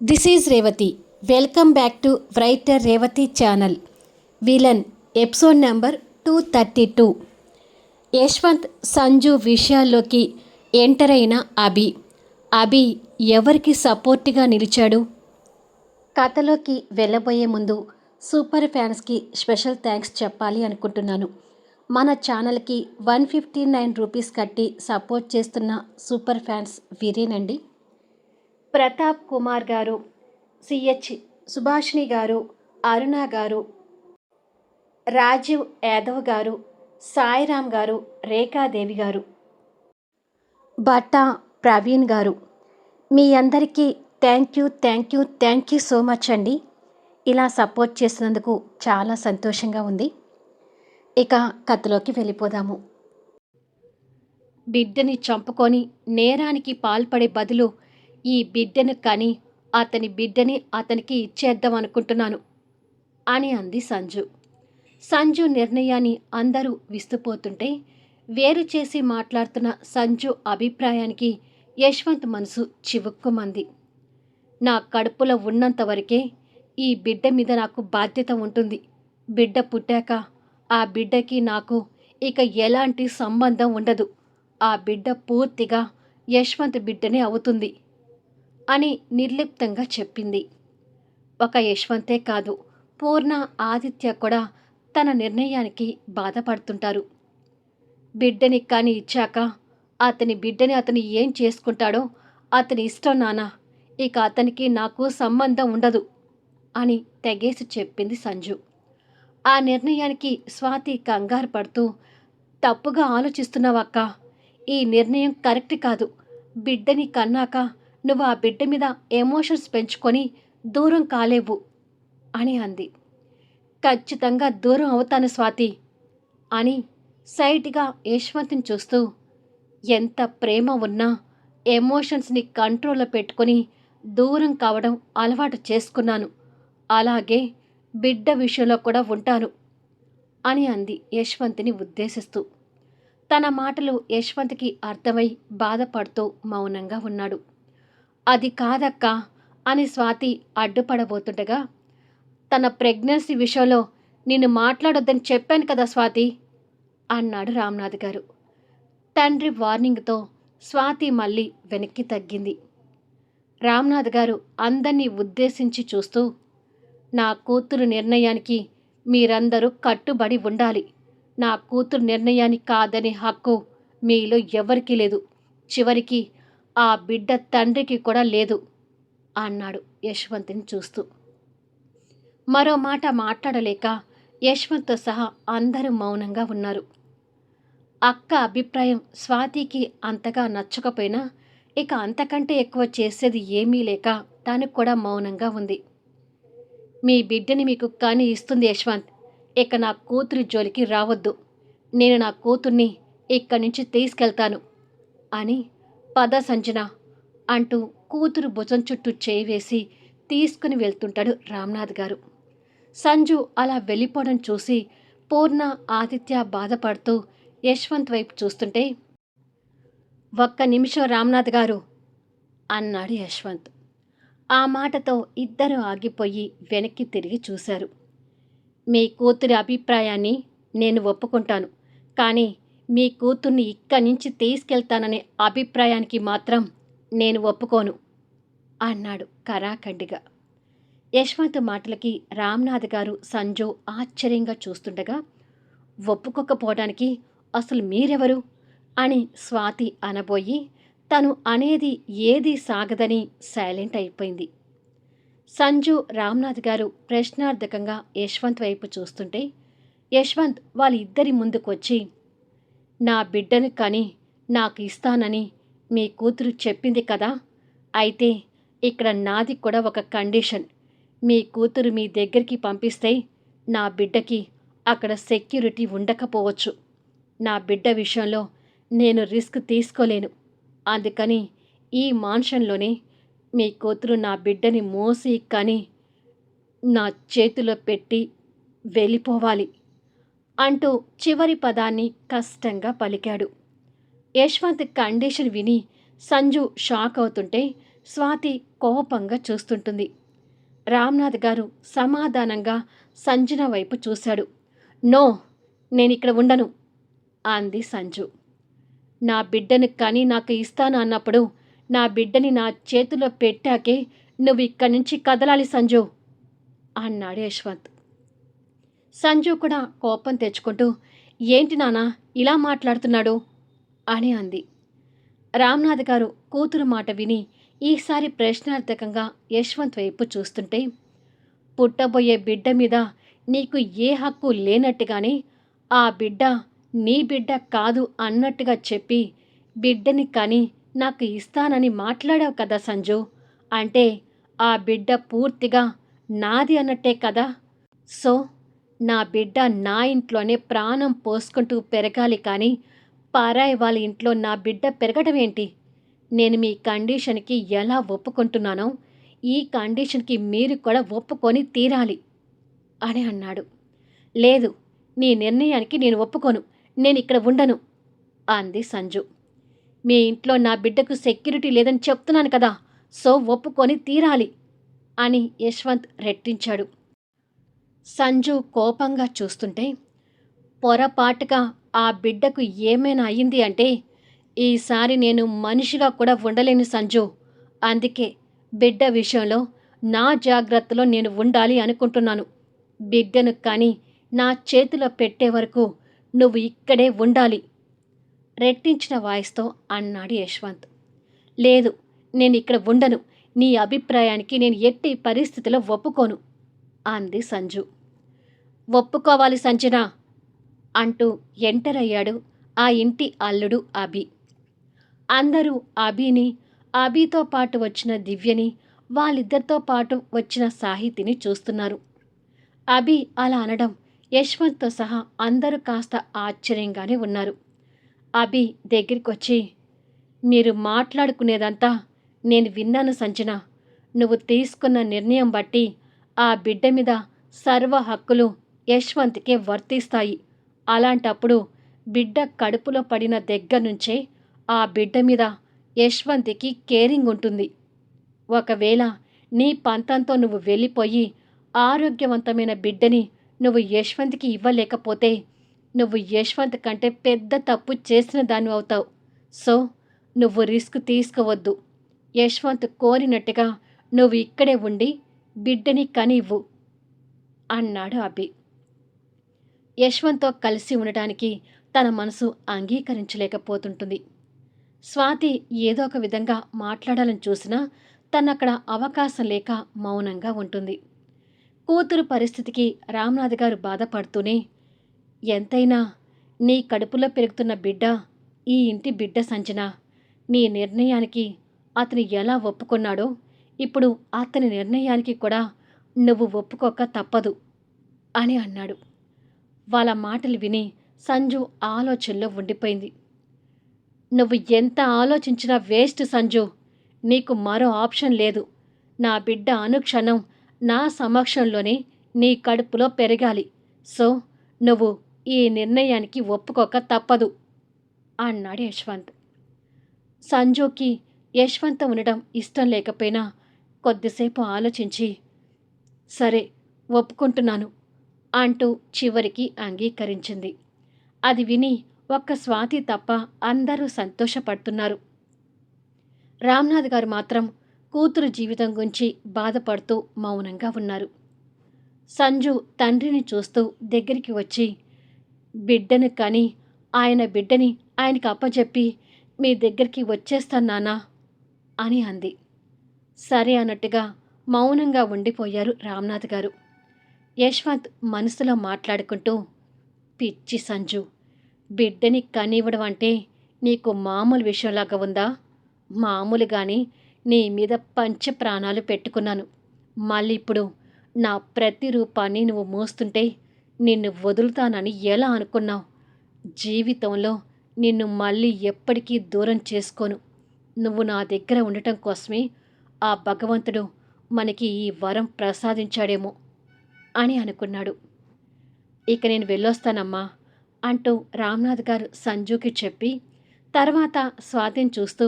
This is Revathi. Welcome back to writer Revathi channel villain episode number two thirty two Yashwant Sanju విషయాల్లోకి enter అయిన అభి. అభి ఎవరికి సపోర్ట్గా నిలిచాడు? కథలోకి వెళ్ళబోయే ముందు సూపర్ ఫ్యాన్స్కి స్పెషల్ థ్యాంక్స్ చెప్పాలి అనుకుంటున్నాను. మన ఛానల్కి వన్ ఫిఫ్టీ నైన్ రూపీస్ కట్టి సపోర్ట్ చేస్తున్న సూపర్ ఫ్యాన్స్ వీరేనండి. ప్రతాప్ కుమార్ గారు సిహెచ్ సుభాషిణి గారు అరుణ గారు రాజీవ్ యాదవ్ గారు సాయిరామ్ గారు రేఖాదేవి గారు. బట్టా ప్రవీణ్ గారు. మీ అందరికీ thank you thank you thank you so much అండి. ఇలా సపోర్ట్ చేసినందుకు చాలా సంతోషంగా ఉంది. ఇక కథలోకి వెళ్ళిపోదాము. బిడ్డని చంపుకొని నేరానికి పాల్పడే బదులు ఈ బిడ్డను కని అతని బిడ్డని అతనికి ఇచ్చేద్దాం అనుకుంటున్నాను అని అంది సంజు. సంజు నిర్ణయాన్ని అందరూ విస్తుపోతుంటే వేరు చేసి మాట్లాడుతున్న సంజు అభిప్రాయానికి యశ్వంత్ మనసు చివుక్కుమంది. నా కడుపులో ఉన్నంత వరకే ఈ బిడ్డ మీద నాకు బాధ్యత ఉంటుంది. బిడ్డ పుట్టాక ఆ బిడ్డకి నాకు ఇక ఎలాంటి సంబంధం ఉండదు. ఆ బిడ్డ పూర్తిగా యశ్వంత్ బిడ్డనే అవుతుంది. అని నిర్లిప్తంగా చెప్పింది. ఒక యశ్వంతే కాదు పూర్ణ ఆదిత్య కూడా తన నిర్ణయానికి బాధపడుతుంటారు. బిడ్డని కానీ ఇచ్చాక అతని బిడ్డని అతను ఏం చేసుకుంటాడో అతని ఇష్టం నాన్న ఇక అతనికి నాకు సంబంధం ఉండదు అని తెగేసి చెప్పింది సంజు. ఆ నిర్ణయానికి స్వాతి కంగారు పడుతూ తప్పుగా ఆలోచిస్తున్నావక్క ఈ నిర్ణయం కరెక్ట్ కాదు. బిడ్డని కన్నాక నువ్వు ఆ బిడ్డ మీద ఎమోషన్స్ పెంచుకొని దూరం కాలేవు అని అంది. ఖచ్చితంగా దూరం అవుతాను స్వాతి అని సైట్గా యశ్వంత్ని చూస్తూ ఎంత ప్రేమ ఉన్నా ఎమోషన్స్ని కంట్రోల్లో పెట్టుకొని దూరం కావడం అలవాటు చేసుకున్నాను. అలాగే బిడ్డ విషయంలో కూడా ఉంటాను అని అంది యశ్వంత్ని ఉద్దేశిస్తూ. తన మాటలు యశ్వంత్కి అర్థమై బాధపడుతూ మౌనంగా ఉన్నాడు. అది కాదక్క అని స్వాతి అడ్డుపడబోతుండగా తన ప్రెగ్నెన్సీ విషయంలో నేను మాట్లాడొద్దని చెప్పాను కదా స్వాతి అన్నాడు రామ్నాథ్ గారు. తండ్రి వార్నింగ్తో స్వాతి మళ్ళీ వెనక్కి తగ్గింది. రామ్నాథ్ గారు అందరినీ ఉద్దేశించి చూస్తూ నా కూతురు నిర్ణయానికి మీరందరూ కట్టుబడి ఉండాలి. నా కూతురు నిర్ణయాన్ని కాదనే హక్కు మీలో ఎవరికీ లేదు. చివరికి ఆ బిడ్డ తండ్రికి కూడా లేదు అన్నాడు యశ్వంత్ని చూస్తూ. మరో మాట మాట్లాడలేక యశ్వంత్తో సహా అందరూ మౌనంగా ఉన్నారు. అక్క అభిప్రాయం స్వాతికి అంతగా నచ్చకపోయినా ఇక అంతకంటే ఎక్కువ చేసేది ఏమీ లేక తనకు కూడా మౌనంగా ఉంది. మీ బిడ్డని మీకు కానీ ఇస్తుంది యశ్వంత్ ఇక నా కూతురి జోలికి రావద్దు. నేను నా కూతుర్ని ఇక్కడి నుంచి తీసుకెళ్తాను అని పద సంజన అంటూ కూతురు భుజం చుట్టూ చేయి వేసి తీసుకుని వెళ్తుంటాడు రామ్నాథ్ గారు. సంజు అలా వెళ్ళిపోవడం చూసి పూర్ణ ఆదిత్య బాధపడుతూ యశ్వంత్ వైపు చూస్తుంటే ఒక్క నిమిషం రామ్నాథ్ గారు అన్నాడు యశ్వంత్. ఆ మాటతో ఇద్దరు ఆగిపోయి వెనక్కి తిరిగి చూశారు. మీ కూతురి అభిప్రాయాన్ని నేను ఒప్పుకుంటాను కానీ మీ కూతుర్ని ఇక్కడి నుంచి తీసుకెళ్తాననే అభిప్రాయానికి మాత్రం నేను ఒప్పుకోను అన్నాడు కరాఖండిగా. యశ్వంత్ మాటలకి రామ్నాథ్ గారు సంజు ఆశ్చర్యంగా చూస్తుండగా ఒప్పుకోకపోవడానికి అసలు మీరెవరు? అని స్వాతి అనబోయి తను అనేది ఏది సాగదని సైలెంట్ అయిపోయింది. సంజు రామ్నాథ్ గారు ప్రశ్నార్థకంగా యశ్వంత్ వైపు చూస్తుంటే యశ్వంత్ వాళ్ళిద్దరి ముందుకొచ్చి నా బిడ్డని కని నాకు ఇస్తానని మీ కూతురు చెప్పింది కదా? అయితే ఇక్కడ నాది కూడా ఒక కండిషన్. మీ కూతురు మీ దగ్గరికి పంపిస్తే నా బిడ్డకి అక్కడ సెక్యూరిటీ ఉండకపోవచ్చు. నా బిడ్డ విషయంలో నేను రిస్క్ తీసుకోలేను. అందుకని ఈ మాన్షన్లోనే మీ కూతురు నా బిడ్డని మోసి కని నా చేతిలో పెట్టి వెళ్ళిపోవాలి. అంటూ చివరి పదాన్ని కష్టంగా పలికాడు. యశ్వంత్ కండిషన్ విని సంజు షాక్ అవుతుంటే స్వాతి కోపంగా చూస్తుంటుంది. రామ్నాథ్ గారు సమాధానంగా సంజన వైపు చూశాడు. నో నేను ఇక్కడ ఉండను అంది సంజు. నా బిడ్డను కని నాకు ఇస్తాను అన్నప్పుడు నా బిడ్డని నా చేతిలో పెట్టాకే నువ్వు ఇక్కడి నుంచి కదలాలి సంజు అన్నాడు యశ్వంత్. సంజు కూడా కోపం తెచ్చుకుంటూ ఏంటి నానా ఇలా మాట్లాడుతున్నాడు? అని అంది. రామ్నాథ్ గారు కూతురు మాట విని ఈసారి ప్రశ్నార్థకంగా యశ్వంత్ వైపు చూస్తుంటే పుట్టబోయే బిడ్డ మీద నీకు ఏ హక్కు లేనట్టుగానే ఆ బిడ్డ నీ బిడ్డ కాదు అన్నట్టుగా చెప్పి బిడ్డని కానీ నాకు ఇస్తానని మాట్లాడావు కదా సంజు అంటే ఆ బిడ్డ పూర్తిగా నాది అన్నట్టే కదా? సో నా బిడ్డ నా ఇంట్లోనే ప్రాణం పోసుకుంటూ పెరగాలి కానీ పారాయి వాళ్ళ ఇంట్లో నా బిడ్డ పెరగడం ఏంటి? నేను మీ కండిషన్కి ఎలా ఒప్పుకుంటున్నానో ఈ కండిషన్కి మీరు కూడా ఒప్పుకొని తీరాలి అని అన్నాడు. లేదు నీ నిర్ణయానికి నేను ఒప్పుకోను నేను ఇక్కడ ఉండను అంది సంజు. మీ ఇంట్లో నా బిడ్డకు సెక్యూరిటీ లేదని చెప్తున్నాను కదా సో ఒప్పుకొని తీరాలి అని యశ్వంత్ రెట్టించాడు. సంజు కోపంగా చూస్తుంటే పొరపాటుగా ఆ బిడ్డకు ఏమైనా అయ్యింది అంటే ఈసారి నేను మనిషిగా కూడా ఉండలేను సంజు. అందుకే బిడ్డ విషయంలో నా జాగ్రత్తలో నేను ఉండాలి అనుకుంటున్నాను. బిడ్డను కానీ నా చేతిలో పెట్టే వరకు నువ్వు ఇక్కడే ఉండాలి. రెట్టించిన వాయిస్తో అన్నాడు యశ్వంత్. లేదు నేను ఇక్కడ ఉండను. నీ అభిప్రాయానికి నేను ఎట్టి పరిస్థితిలో ఒప్పుకోను. అంది సంజు. ఒప్పుకోవాలి సంజన అంటూ ఎంటర్ అయ్యాడు ఆ ఇంటి అల్లుడు అభి. అందరూ అభిని అభితో పాటు వచ్చిన దివ్యని వాళ్ళిద్దరితో పాటు వచ్చిన సాహితిని చూస్తున్నారు. అభి అలా అనడం యశ్వంత్తో సహా అందరూ కాస్త ఆశ్చర్యంగానే ఉన్నారు. అభి దగ్గరికి వచ్చి మీరు మాట్లాడుకునేదంతా నేను విన్నాను సంజన. నువ్వు తీసుకున్న నిర్ణయం బట్టి ఆ బిడ్డ మీద సర్వ హక్కులు యశ్వంత్కే వర్తిస్తాయి. అలాంటప్పుడు బిడ్డ కడుపులో పడిన దగ్గర నుంచే ఆ బిడ్డ మీద యశ్వంత్కి కేరింగ్ ఉంటుంది. ఒకవేళ నీ పంతంతో నువ్వు వెళ్ళిపోయి ఆరోగ్యవంతమైన బిడ్డని నువ్వు యశ్వంత్కి ఇవ్వలేకపోతే నువ్వు యశ్వంత్ కంటే పెద్ద తప్పు చేసిన దాన్ని అవుతావు. సో నువ్వు రిస్క్ తీసుకోవద్దు. యశ్వంత్ కోరినట్టుగా నువ్వు ఇక్కడే ఉండి బిడ్డని కనివ్వు అన్నాడు అభి. యశ్వంత్తో కలిసి ఉండటానికి తన మనసు అంగీకరించలేకపోతుంటుంది. స్వాతి ఏదో ఒక విధంగా మాట్లాడాలని చూసినా తనక్కడ అవకాశం లేక మౌనంగా ఉంటుంది. కూతురు పరిస్థితికి రామ్నాథ్ గారు బాధపడుతూనే ఎంతైనా నీ కడుపులో పెరుగుతున్న బిడ్డ ఈ ఇంటి బిడ్డ సంచన నీ నిర్ణయానికి అతను ఎలా ఒప్పుకున్నాడో ఇప్పుడు అతని నిర్ణయానికి కూడా నువ్వు ఒప్పుకోక తప్పదు అని అన్నాడు. వాళ్ళ మాటలు విని సంజు ఆలోచనలో ఉండిపోయింది. నువ్వు ఎంత ఆలోచించినా వేస్ట్ సంజు. నీకు మరో ఆప్షన్ లేదు. నా బిడ్డ అనుక్షణం నా సమక్షంలోనే నీ కడుపులో పెరగాలి. సో నువ్వు ఈ నిర్ణయానికి ఒప్పుకోక తప్పదు అన్నాడు యశ్వంత్. సంజుకి యశ్వంత్ ఉండడం ఇష్టం లేకపోయినా కొద్దిసేపు ఆలోచించి సరే ఒప్పుకుంటున్నాను అంటూ చివరికి అంగీకరించింది. అది విని ఒక్క స్వాతి తప్ప అందరూ సంతోషపడుతున్నారు. రామ్నాథ్ గారు మాత్రం కూతురు జీవితం గురించి బాధపడుతూ మౌనంగా ఉన్నారు. సంజు తండ్రిని చూస్తూ దగ్గరికి వచ్చి బిడ్డను కని ఆయన బిడ్డని ఆయనకి అప్పచెప్పి మీ దగ్గరికి వచ్చేస్తాను నానా అని అంది. సరే అన్నట్టుగా మౌనంగా ఉండిపోయారు రామ్నాథ్ గారు. యశ్వంత్ మనసులో మాట్లాడుకుంటూ పిచ్చి సంజు బిడ్డని కనివ్వడం అంటే నీకు మామూలు విషయంలాగా ఉందా? మామూలుగానే నీ మీద పంచ ప్రాణాలు పెట్టుకున్నాను. మళ్ళీ ఇప్పుడు నా ప్రతి రూపాన్ని నువ్వు మోస్తుంటే నిన్ను వదులుతానని ఎలా అనుకున్నావు? జీవితంలో నిన్ను మళ్ళీ ఎప్పటికీ దూరం చేసుకోను. నువ్వు నా దగ్గర ఉండటం కోసమే ఆ భగవంతుడు మనకి ఈ వరం ప్రసాదించాడేమో అని అనుకున్నాడు. ఇక నేను వెళ్ళొస్తానమ్మా అంటూ రామ్నాథ్ గారు సంజుకి చెప్పి తర్వాత స్వాతిని చూస్తూ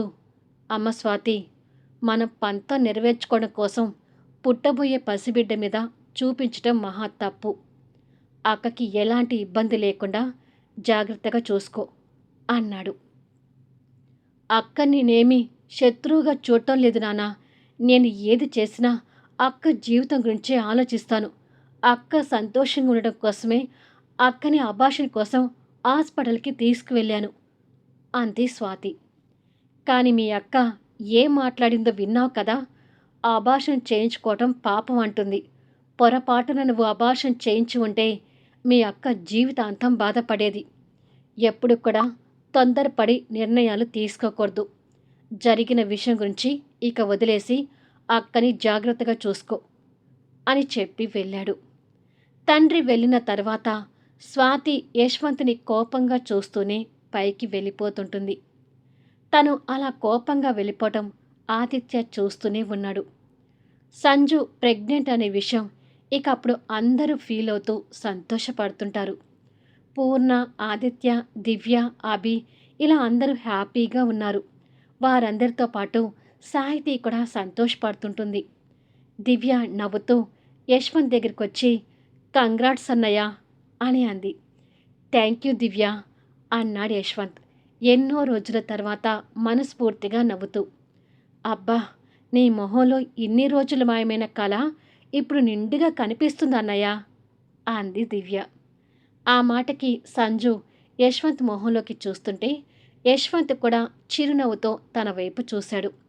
అమ్మ స్వాతి మన పంతం నెరవేర్చుకోవడం కోసం పుట్టబోయే పసిబిడ్డ మీద చూపించటం మహా తప్పు. అక్కకి ఎలాంటి ఇబ్బంది లేకుండా జాగ్రత్తగా చూసుకో అన్నాడు. అక్క నేనేమి శత్రువుగా చూడటం లేదు నానా నేను ఏది చేసినా అక్క జీవితం గురించే ఆలోచిస్తాను. అక్క సంతోషంగా ఉండడం కోసమే అక్కని అభాషణ కోసం హాస్పిటల్కి తీసుకువెళ్ళాను. అంది స్వాతి. కానీ మీ అక్క ఏం మాట్లాడిందో విన్నావు కదా? అభాషణ చేయించుకోవటం పాపం అంటుంది. పొరపాటున నువ్వు అభాషణ చేయించి ఉంటే మీ అక్క జీవితాంతం బాధపడేది. ఎప్పుడు కూడా తొందరపడి నిర్ణయాలు తీసుకోకూడదు. జరిగిన విషయం గురించి ఇక వదిలేసి అక్కని జాగ్రత్తగా చూసుకో అని చెప్పి వెళ్ళాడు. తండ్రి వెళ్ళిన తర్వాత స్వాతి యశ్వంత్ని కోపంగా చూస్తూనే పైకి వెళ్ళిపోతుంటుంది. తను అలా కోపంగా వెళ్ళిపోవటం ఆదిత్య చూస్తూనే ఉన్నాడు. సంజు ప్రెగ్నెంట్ అనే విషయం ఇక అప్పుడు అందరూ ఫీల్ అవుతూ సంతోషపడుతుంటారు. పూర్ణ ఆదిత్య దివ్య అభి ఇలా అందరూ హ్యాపీగా ఉన్నారు. వారందరితో పాటు సాహితి కూడా సంతోషపడుతుంటుంది. దివ్య నవ్వుతూ యశ్వంత్ దగ్గరికి వచ్చి కంగ్రాట్స్ అన్నయ్య అని అంది. థ్యాంక్ యూ దివ్య అన్నాడు యశ్వంత్. ఎన్నో రోజుల తర్వాత మనస్ఫూర్తిగా నవ్వుతూ అబ్బా నీ మొహంలో ఇన్ని రోజులు మాయమైన కళ ఇప్పుడు నిండుగా కనిపిస్తుంది అన్నయ్య అంది దివ్య. ఆ మాటకి సంజు యశ్వంత్ మొహంలోకి చూస్తుంటే యశ్వంత్ కూడా చిరునవ్వుతో తన వైపు చూశాడు.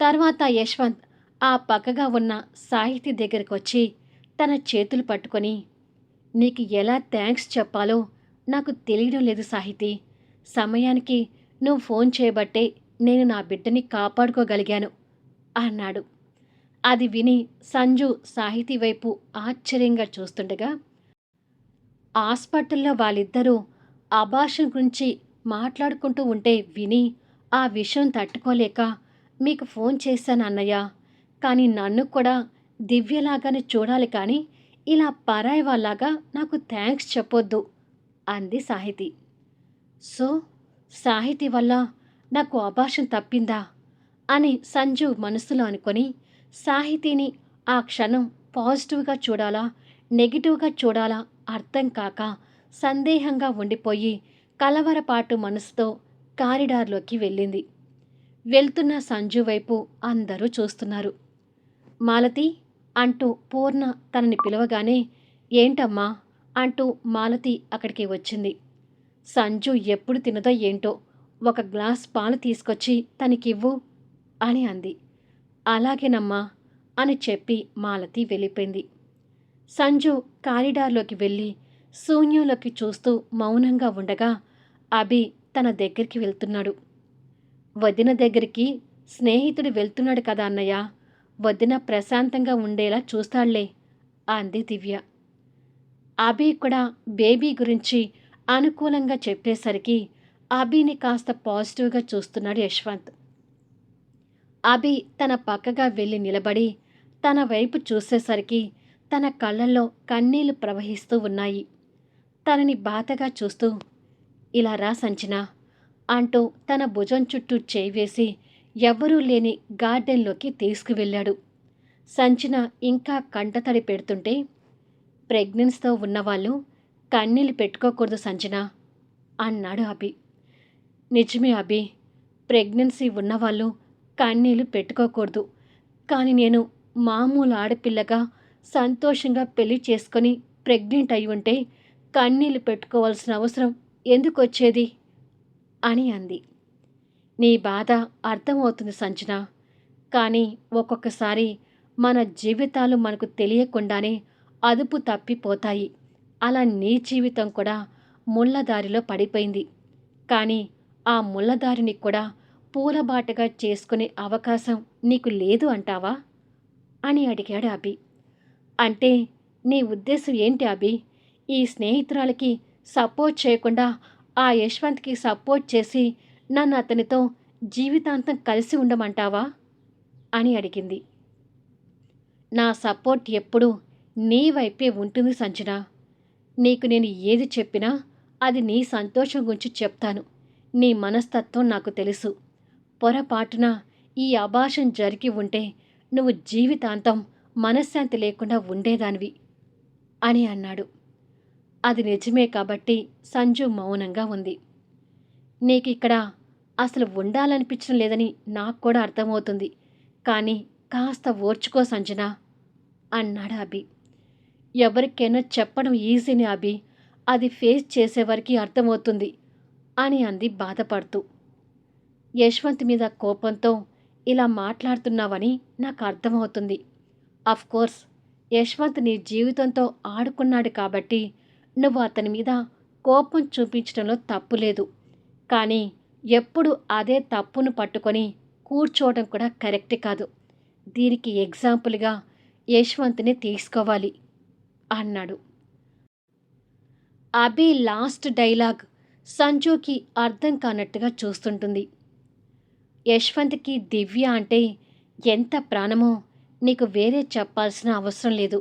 తర్వాత యశ్వంత్ ఆ పక్కగా ఉన్న సాహితీ దగ్గరికి వచ్చి తన చేతులు పట్టుకొని నీకు ఎలా థ్యాంక్స్ చెప్పాలో నాకు తెలియడం లేదు సాహితీ. సమయానికి నువ్వు ఫోన్ చేయబట్టే నేను నా బిడ్డని కాపాడుకోగలిగాను అన్నాడు. అది విని సంజు సాహితీ వైపు ఆశ్చర్యంగా చూస్తుండగా హాస్పిటల్లో వాళ్ళిద్దరూ అభాషణ గురించి మాట్లాడుకుంటూ ఉంటే విని ఆ విషయం తట్టుకోలేక మీకు ఫోన్ చేశాను అన్నయ్య. కానీ నన్ను కూడా దివ్యలాగానే చూడాలి కానీ ఇలా పరాయి వాళ్ళలాగా నాకు థ్యాంక్స్ చెప్పొద్దు అంది సాహితి. సో సాహితి వల్ల నాకు అభాషం తప్పిందా అని సంజు మనసులో అనుకొని సాహితీని ఆ క్షణం పాజిటివ్గా చూడాలా నెగిటివ్గా చూడాలా అర్థం కాక సందేహంగా ఉండిపోయి కలవరపాటు మనసుతో కారిడార్లోకి వెళ్ళింది. వెళ్తున్న సంజు వైపు అందరూ చూస్తున్నారు. మాలతి అంటూ పూర్ణ తనని పిలవగానే ఏంటమ్మా? అంటూ మాలతి అక్కడికి వచ్చింది. సంజు ఎప్పుడు తినదో ఏంటో ఒక గ్లాస్ పాలు తీసుకొచ్చి తనకివ్వు అని అంది. అలాగేనమ్మా అని చెప్పి మాలతి వెళ్ళిపోయింది. సంజు కారిడార్లోకి వెళ్ళి శూన్యంలోకి చూస్తూ మౌనంగా ఉండగా అభి తన దగ్గరికి వెళ్తున్నాడు. వదిన దగ్గరికి స్నేహితుడు వెళ్తున్నాడు కదా అన్నయ్య వదిన ప్రశాంతంగా ఉండేలా చూస్తాళ్ళే అంది దివ్య. అభి కూడా బేబీ గురించి అనుకూలంగా చెప్పేసరికి అభిని కాస్త పాజిటివ్గా చూస్తున్నాడు యశ్వంత్. అభి తన పక్కగా వెళ్ళి నిలబడి తన వైపు చూసేసరికి తన కళ్ళల్లో కన్నీళ్ళు ప్రవహిస్తూ ఉన్నాయి. తనని బాధగా చూస్తూ ఇలా రా సంచిన అంటూ తన భుజం చుట్టూ చేయివేసి ఎవ్వరూ లేని గార్డెన్లోకి తీసుకువెళ్ళాడు. సంచిన ఇంకా కంటతడి పెడుతుంటే ప్రెగ్నెన్స్తో ఉన్నవాళ్ళు కన్నీళ్ళు పెట్టుకోకూడదు సంజన అన్నాడు అభి. నిజమే అభి ప్రెగ్నెన్సీ ఉన్నవాళ్ళు కన్నీళ్ళు పెట్టుకోకూడదు. కానీ నేను మామూలు ఆడపిల్లగా సంతోషంగా పెళ్ళి చేసుకొని ప్రెగ్నెంట్ అయి ఉంటే కన్నీళ్ళు పెట్టుకోవాల్సిన అవసరం ఎందుకు వచ్చేది? అని అంది. నీ బాధ అర్థమవుతుంది సంజన. కానీ ఒక్కొక్కసారి మన జీవితాలు మనకు తెలియకుండానే అదుపు తప్పిపోతాయి. అలా నీ జీవితం కూడా ముళ్ళదారిలో పడిపోయింది. కానీ ఆ ముళ్ళదారిని కూడా పూలబాటగా చేసుకునే అవకాశం నీకు లేదు అంటావా? అని అడిగాడు అభి. అంటే నీ ఉద్దేశం ఏంటి అభి? ఈ స్నేహితురాలకి సపోర్ట్ చేయకుండా ఆ యశ్వంత్కి సపోర్ట్ చేసి నన్ను అతనితో జీవితాంతం కలిసి ఉండమంటావా? అని అడిగింది. నా సపోర్ట్ ఎప్పుడూ నీ వైపే ఉంటుంది సంజన. నీకు నేను ఏది చెప్పినా అది నీ సంతోషం గురించి చెప్తాను. నీ మనస్తత్వం నాకు తెలుసు. పొరపాటున ఈ అభాషం జరిగి ఉంటే నువ్వు జీవితాంతం మనశ్శాంతి లేకుండా ఉండేదానివి అని అన్నాడు. అది నిజమే కాబట్టి సంజు మౌనంగా ఉంది. నీకు ఇక్కడ అసలు ఉండాలనిపించడం లేదని నాకు కూడా అర్థమవుతుంది. కానీ కాస్త ఓర్చుకో సంజన అన్నాడు అభి. ఎవరికైనా చెప్పడం ఈజీని అభి. అది ఫేస్ చేసేవారికి అర్థమవుతుంది అని అంది బాధపడుతూ. యశ్వంత్ మీద కోపంతో ఇలా మాట్లాడుతున్నావని నాకు అర్థమవుతుంది. కోర్స్ యశ్వంత్ నీ జీవితంతో ఆడుకున్నాడు కాబట్టి నువ్వు అతని మీద కోపం చూపించడంలో తప్పు లేదు. కానీ ఎప్పుడు అదే తప్పును పట్టుకొని కూర్చోవడం కూడా కరెక్ట్ కాదు. దీనికి ఎగ్జాంపుల్గా యశ్వంత్ని తీసుకోవాలి అన్నాడు. అభి లాస్ట్ డైలాగ్ సంజుకి అర్థం కానట్టుగా చూస్తుంటుంది. యశ్వంత్కి దివ్య అంటే ఎంత ప్రాణమో నీకు వేరే చెప్పాల్సిన అవసరం లేదు.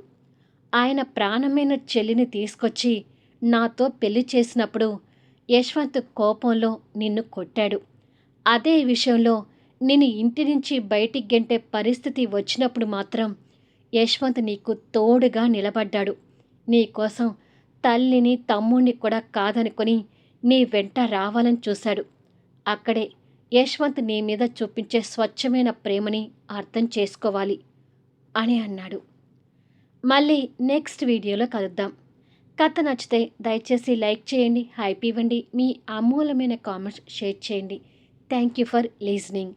ఆయన ప్రాణమైన చెల్లిని తీసుకొచ్చి నాతో పెళ్ళి చేసినప్పుడు యశ్వంత్ కోపంలో నిన్ను కొట్టాడు. అదే విషయంలో నేను ఇంటి నుంచి బయటికి గెంటే పరిస్థితి వచ్చినప్పుడు మాత్రం యశ్వంత్ నీకు తోడుగా నిలబడ్డాడు. నీకోసం తల్లిని తమ్ముణ్ణి కూడా కాదనుకొని నీ వెంట రావాలని చూశాడు. అక్కడే యశ్వంత్ నీ మీద చూపించే స్వచ్ఛమైన ప్రేమని అర్థం చేసుకోవాలి అని అన్నాడు. మళ్ళీ నెక్స్ట్ వీడియోలో కలుద్దాం. కథ నచ్చితే దయచేసి లైక్ చేయండి హైప్ ఇవ్వండి మీ అమూలమైన కామెంట్స్ షేర్ చేయండి. Thank you for listening.